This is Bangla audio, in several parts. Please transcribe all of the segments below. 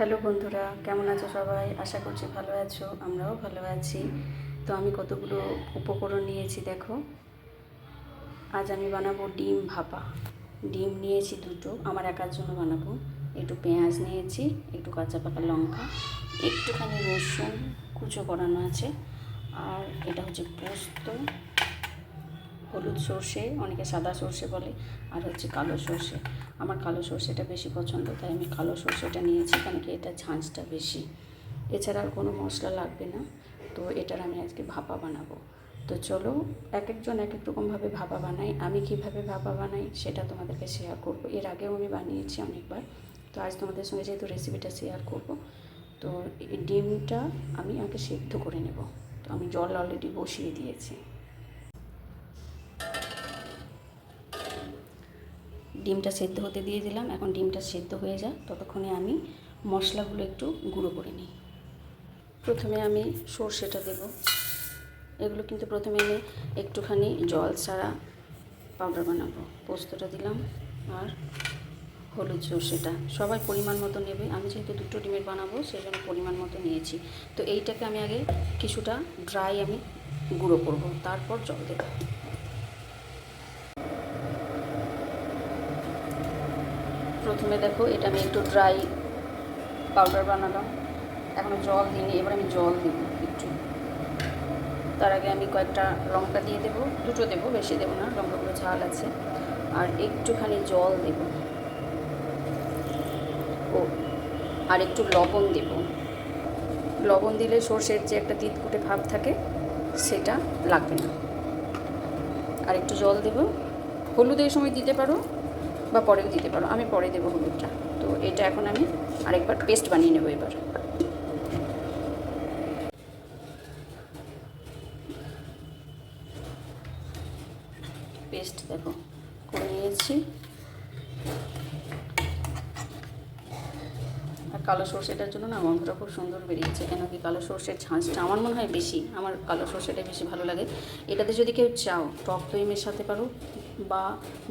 হ্যালো বন্ধুরা, কেমন আছো সবাই? আশা করছি ভালো আছো, আমরাও ভালো আছি। তো আমি কতগুলো উপকরণ নিয়েছি দেখো। আজ আমি বানাবো ডিম ভাপা। ডিম নিয়েছি দুটো, আমার একার জন্য বানাবো। একটু পেঁয়াজ নিয়েছি, একটু কাঁচা পাকা লঙ্কা, একটুখানি রসুন, কুচো করানো আছে। আর এটা হচ্ছে পোস্ত। হলুদ সর্ষে, অনেকে সাদা সর্ষে বলে, আর হচ্ছে কালো সর্ষে। আমার কালো সর্ষেটা বেশি পছন্দ, তাই আমি কালো সর্ষেটা নিয়েছি, কারণ কি এটা ঝাঁঝটা বেশি। এছাড়া আর কোনো মশলা লাগবে না, তো এটার আমি আজকে ভাপা বানাবো। তো চলো এক একজন এক এক রকমভাবে ভাপা বানাই। আমি কীভাবে ভাপা বানাই সেটা তোমাদেরকে শেয়ার করব। এর আগেও আমি বানিয়েছি অনেকবার, তো আজ তোমাদের সঙ্গে যেহেতু রেসিপিটা শেয়ার করব, তো ডিমটা আমি আগে সেদ্ধ করে নেব। তো আমি জল অলরেডি বসিয়ে দিয়েছি। ডিমটা সেদ্ধ হতে দিয়ে দিলাম। এখন ডিমটা সেদ্ধ হয়ে যাক। ততক্ষণে আমি মশলাগুলো একটু গুঁড়ো করে নিই। প্রথমে আমি সর্ষেটা দেব। এগুলো কিন্তু প্রথমে আমি একটুখানি জল ছাড়া পাউডার বানাবো। পোস্তটা দিলাম আর হলুদ সর্ষেটা। সবাই পরিমাণ মতো নেবে। আমি যেহেতু দুটো ডিমের বানাবো সেই জন্য পরিমাণ মতো নিয়েছি। তো এইটাকে আমি আগে কিছুটা ড্রাই আমি গুঁড়ো করব। তারপর জল দেবো। প্রথমে দেখো, এটা আমি একটু ড্রাই পাউডার বানালাম। এখনও জল দিইনি, এবার আমি জল দেব একটু। তার আগে আমি কয়েকটা লঙ্কা দিয়ে দেবো, দুটো দেবো, বেশি দেবো না, লঙ্কাগুলো ঝাল আছে। আর একটুখানি জল দেব। ও, আর একটু লবণ দেব। লবণ দিলে সর্ষের যে একটা তিতকুটে ভাব থাকে, সেটা লাগবে না। আর একটু জল দেব। হলুদ এই সময় দিতে পারো বা পরেও দিতে পারো। আমি পরে দেবো হলুদটা। তো এটা এখন আমি আরেকবার পেস্ট বানিয়ে নেব এবার। পেস্ট দেখো, করে নিয়েছি। আর কালো সর্ষেটার জন্য না গন্ধটা খুব সুন্দর বেরিয়েছে। কেন কি কালো সর্ষের ঝাঁঝটা আমার মনে হয় বেশি, আমার কালো সর্ষেটাই বেশি ভালো লাগে। এটাতে যদি কেউ চাও, টক দই মেশাতে পারো বা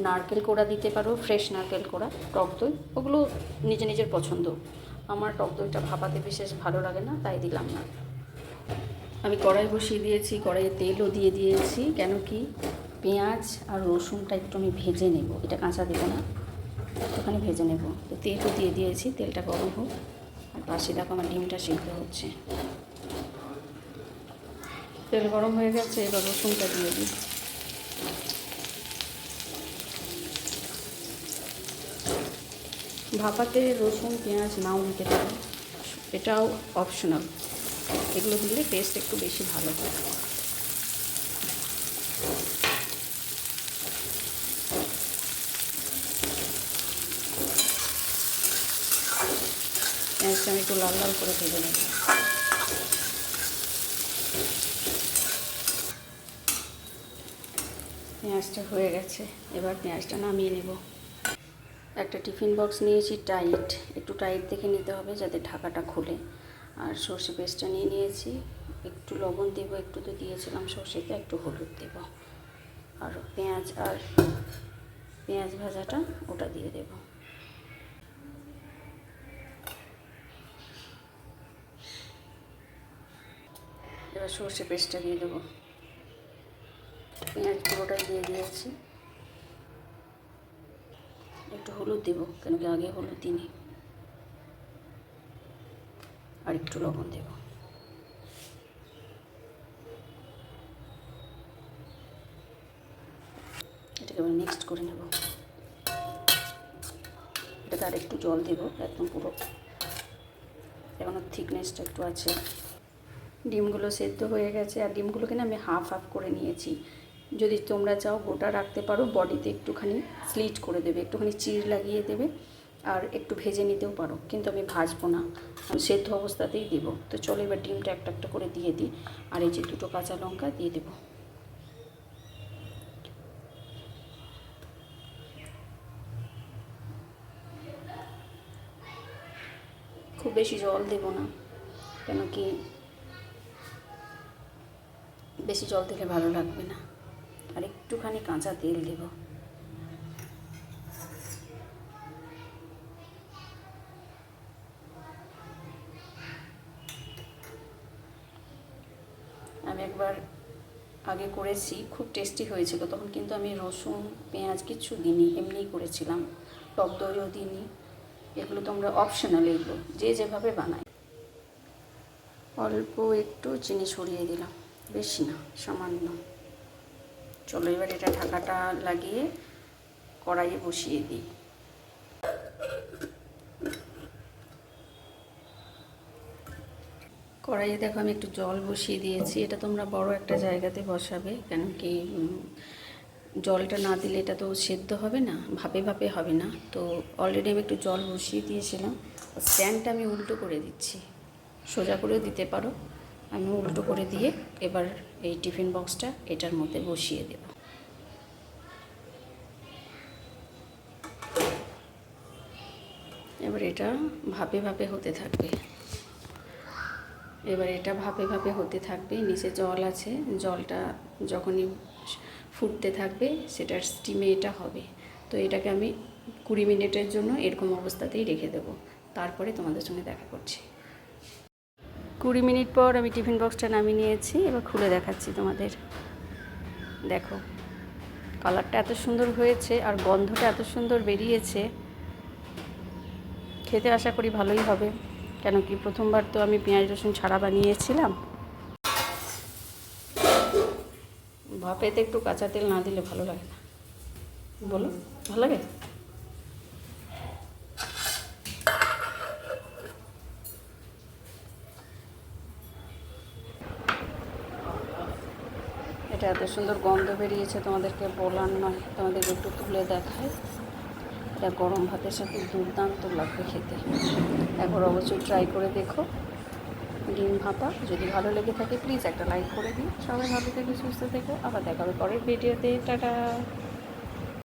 নারকেল কোড়া দিতে পারো, ফ্রেশ নারকেল কোড়া, টক দই, ওগুলো নিজে নিজের পছন্দ। আমার টক দইটা ভাপাতে বিশেষ ভালো লাগে না, তাই দিলাম না। আমি কড়াই বসিয়ে দিয়েছি, কড়াইয়ে তেলও দিয়ে দিয়েছি। কেন কি পেঁয়াজ আর রসুনটা একটু আমি ভেজে নেব, এটা কাঁচা দেবো না। একটুখানি ভেজে নেব। তো তেলও দিয়ে দিয়েছি, তেলটা গরম হোক। আর পাশে দেখো আমার ডিমটা সিদ্ধ হচ্ছে। তেল গরম হয়ে গেছে, এবার রসুনটা দিয়ে দিই। ভাপাতে রসুন, পেঁয়াজ নাও দিতে পারো। এটাও অপশনাল এগুলো দিলে টেস্ট একটু বেশি ভালো হয়। পেঁয়াজটা আমি একটু লাল লাল করে ভেজে নেব। পেঁয়াজটা হয়ে গেছে, এবার পেঁয়াজটা নামিয়ে নেব। একটা টিফিন বক্স নিয়েছি, টাইট। একটু টাইট দেখে নিতে হবে যাতে ঢাকাটা খোলে। আর সর্ষে পেস্টটা নিয়ে নিয়েছি। একটু লবণ দেবো, একটু তো দিয়েছিলাম সর্ষেতে, একটু হলুদ দেব। আর পেঁয়াজ আর পেঁয়াজ ভাজাটা ওটা দিয়ে দেব। এবার সর্ষে পেস্টটা দিয়ে দেবো। পেঁয়াজ পুরোটাই দিয়ে দিয়েছি। একটু হলুদ দেবো, কেন কি আগে হলুদ দিইনি। আর একটু লবণ দেব। এটাকে এবার মিক্সড করে নেব। এটাতে আর একটু জল দেবো, একদম পুরো। এখনও থিকনেসটা একটু আছে। ডিমগুলো সেদ্ধ হয়ে গেছে আর ডিমগুলোকে না আমি হাফ হাফ করে নিয়েছি। যদি তোমরা চাও গোটা রাখতে পারো, বডিতে একটুখানি স্লিট করে দেবে, একটুখানি চির লাগিয়ে দেবে আর একটু ভেজে নিতেও পারো, কিন্তু আমি ভাজবো না সেদ্ধ অবস্থাতেই দেব। তো চলো এবার ডিমটা একটা একটা করে দিয়ে দিই আর এই যে দুটো কাঁচা লঙ্কা দিয়ে দেবো। খুব বেশি জল দেব না, কেন কি বেশি জল দিলে ভালো লাগবে না। আর একটুখানি কাঁচা তেল দেব। আমি একবার আগে করেছি, খুব টেস্টি হয়েছিল। তখন কিন্তু আমি রসুন, পেঁয়াজ কিছু দিইনি, এমনিই করেছিলাম। টক দইও দিইনি। এগুলো তোমরা অপশনাল এগুলো, যে যেভাবে বানায়। অল্প একটু চিনি ছড়িয়ে দিলাম। বেশি না, সামান্য। চলো, এবার এটা ঢাকাটা লাগিয়ে কড়াইয়ে বসিয়ে দিই। কড়াইয়ে দেখো, আমি একটু জল বসিয়ে দিয়েছি। এটা তোমরা বড় একটা জায়গাতে বসাবে, কেন কি জলটা না দিলে এটা তো সেদ্ধ হবে না, ভাপে ভাপে হবে না। তো অলরেডি আমি একটু জল বসিয়ে দিয়েছিলাম। স্ট্যান্ডটা আমি উল্টো করে দিচ্ছি। সোজা করেও দিতে পারো। আমি উল্টো করে দিয়ে এবার এই টিফিন বক্সটা এটার মধ্যে বসিয়ে দেব। এবার এটা ভাপে ভাপে হতে থাকবে। এবার এটা ভাপে ভাপে হতে থাকবে, নিচে জল আছে, জলটা যখনই ফুটতে থাকবে সেটার স্টিমে এটা হবে। তো এটাকে আমি কুড়ি মিনিটের জন্য এরকম অবস্থাতেই রেখে দেবো। তারপরে তোমাদের সঙ্গে দেখা করছি। কুড়ি মিনিট পর আমি টিফিন বক্সটা নামিয়ে নিয়েছি, এবার খুলে দেখাচ্ছি তোমাদের। দেখো, কালারটা এত সুন্দর হয়েছে আর গন্ধটা এত সুন্দর বেরিয়েছে। খেতে আশা করি ভালোই হবে, কেন কি প্রথমবার তো আমি পেঁয়াজ, রসুন ছাড়া বানিয়েছিলাম। ভাপেতে একটু কাঁচা তেল না দিলে ভালো লাগে না। বলো, ভালো লাগে এটা এত সুন্দর গন্ধ বেরিয়েছে, তোমাদেরকে বলার নয়। তোমাদের একটু তুলে দেখায় এটা গরম ভাতের সাথে দুর্দান্ত লাগবে খেতে। একবার অবশ্যই ট্রাই করে দেখো। ডিম ভাপা, যদি ভালো লেগে থাকে প্লিজ একটা লাইক করে দিন সবাই ভালো থেকে, সুস্থ থেকো। আবার দেখা হবে পরের ভিডিওতে টাটা!